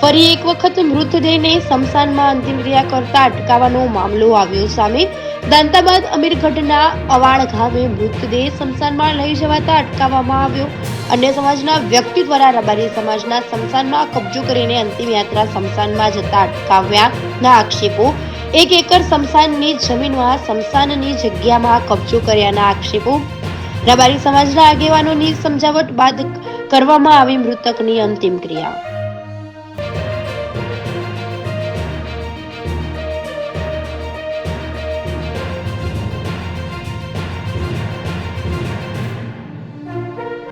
ફરી એક વખત મૃતદેહને સ્મશાનમાં અંતિમ ક્રિયા કરતા અટકાવવાનો મામલો આવ્યો સામે. દાંતાબાદ અમીરગઢના અવાણ ગામે મૃતદેહ સ્મશાનમાં લઈ જવાતા અટકાવવામાં આવ્યો. અન્ય સમાજના વ્યક્તિ દ્વારા રબારી સમાજના સ્મશાનમાં કબજો કરીને અંતિમ યાત્રા સ્મશાનમાં જતા અટકાવ્યાના આક્ષેપો. એક એકર સ્મશાનની જમીનમાં સ્મશાનની જગ્યામાં કબજો કર્યાના આક્ષેપો. રબારી સમાજના આગેવાનોની સમજાવટ બાદ કરવામાં આવી મૃતકની અંતિમ ક્રિયા.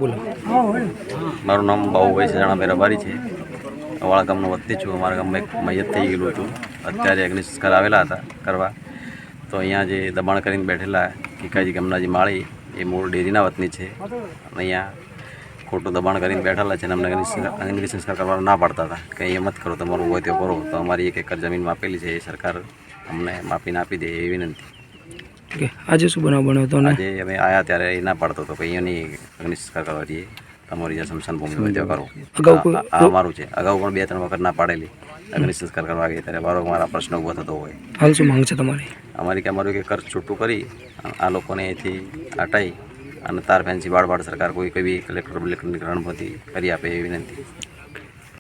બોલો. મારું નામ બાબુભાઈ સજાણાભાઈ મેરાબારી છે. વાળા ગામનો વતની છું. અમારા ગામમાં એક મૈયત થઈ ગયેલું હતું. અત્યારે અગ્નિ સંસ્કાર આવેલા હતા કરવા. તો અહીંયા જે દબાણ કરીને બેઠેલા કિકાજી ગામના જે માળી, એ મૂળ ડેરીના વતની છે. અહીંયા ખોટું દબાણ કરીને બેઠેલા છે અને અમને અગ્નિ સંસ્કાર કરવા ના પાડતા હતા. કે અહીંયા મત કરો, તમારું હોય તે કરો. તો અમારી એક એકર જમીન માપેલી છે. એ સરકાર અમને માપીને આપી દે એવી વિનંતી. ઓકે આજે શું બનાવ બન્યો હતો આજે અમે આવ્યા ત્યારે એ ના પાડતો હતો કે અહીંયાની અગ્નિ સંસ્કાર કરવા જઈએ તમારી જે સ્મશાન ભૂમિ હોય ત્યાં કરો. અગાઉ આ- મારું છે. અગાઉ પણ બે ત્રણ વખત ના પાડેલી. અગ્નિ સંસ્કાર કરવા ગઈ ત્યારે વારંવાર આ પ્રશ્ન ઊભો થતો હોય. હાલ શું માંગ છે તમારી? અમારી કે અમારું કે ખર્ચ છૂટું કરી આ લોકોને અહીંથી હટાવી અને તાર ફેન્સી બાળ સરકાર કોઈ કોઈ બી કલેક્ટર બલેક્ટરની રણભૂતિ કરી આપે એવી વિનંતી.